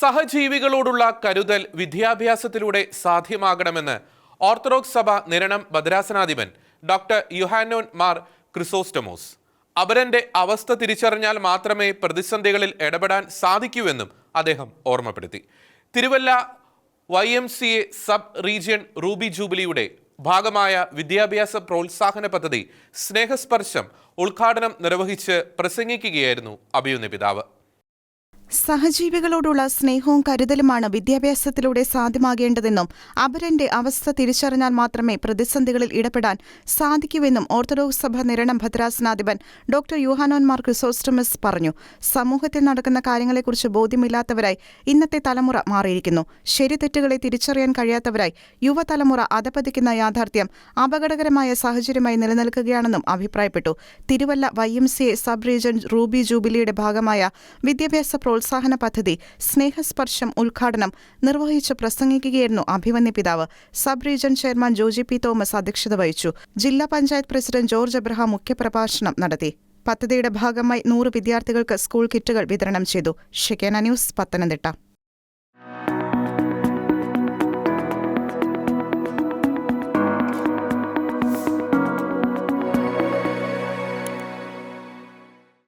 സഹജീവികളോടുള്ള കരുതൽ വിദ്യാഭ്യാസത്തിലൂടെ സാധ്യമാകണമെന്ന് ഓർത്തഡോക്സ് സഭ നിരണം ഭദ്രാസനാധിപൻ ഡോക്ടർ യുഹാനോൻ മാർ ക്രിസോസ്റ്റമോസ്. അപരന്റെ അവസ്ഥ തിരിച്ചറിഞ്ഞാൽ മാത്രമേ പ്രതിസന്ധികളിൽ ഇടപെടാൻ സാധിക്കൂവെന്നും അദ്ദേഹം ഓർമ്മപ്പെടുത്തി. Thiruvalla Y M C A sub region ruby ജൂബിലിയുടെ ഭാഗമായ വിദ്യാഭ്യാസ പ്രോത്സാഹന പദ്ധതി സ്നേഹസ്പർശം ഉദ്ഘാടനം നിർവഹിച്ച് പ്രസംഗിക്കുകയായിരുന്നു അഭിയുന്ന പിതാവ് സഹജീവികളോടുള്ള സ്നേഹവും കരുതലുമാണ് വിദ്യാഭ്യാസത്തിലൂടെ സാധ്യമാകേണ്ടതെന്നും അപരന്റെ അവസ്ഥ തിരിച്ചറിഞ്ഞാൽ മാത്രമേ പ്രതിസന്ധികളിൽ ഇടപെടാൻ സാധിക്കൂവെന്നും ഓർത്തഡോക്സ് സഭ നിരണം ഭദ്രാസനാധിപൻ ഡോക്ടർ യുഹാനോൻ മാർ ക്രിസോസ്റ്റമസ് പറഞ്ഞു. സമൂഹത്തിൽ നടക്കുന്ന കാര്യങ്ങളെക്കുറിച്ച് ബോധ്യമില്ലാത്തവരായി ഇന്നത്തെ തലമുറ മാറിയിരിക്കുന്നു. ശരി തെറ്റുകളെ തിരിച്ചറിയാൻ കഴിയാത്തവരായി യുവതലമുറ അധപതിക്കുന്ന യാഥാർത്ഥ്യം അപകടകരമായ സാഹചര്യമായി നിലനിൽക്കുകയാണെന്നും അഭിപ്രായപ്പെട്ടു. Thiruvalla Y M C A sub region ruby ജൂബിലിയുടെ ഭാഗമായ വിദ്യാഭ്യാസ പ്രോത്സാഹന പദ്ധതി സ്നേഹസ്പർശം ഉദ്ഘാടനം നിർവഹിച്ച് പ്രസംഗിക്കുകയായിരുന്നു അഭിമന്യ പിതാവ്. Sub region chairman Joji P Thomas അധ്യക്ഷത വഹിച്ചു. ജില്ലാ പഞ്ചായത്ത് പ്രസിഡന്റ് ജോർജ് എബ്രഹാം മുഖ്യപ്രഭാഷണം നടത്തി. പദ്ധതിയുടെ ഭാഗമായി നൂറ് വിദ്യാർത്ഥികൾക്ക് സ്കൂൾ കിറ്റുകൾ വിതരണം ചെയ്തു. ഷെക്കേന ന്യൂസ് പത്തനംതിട്ട.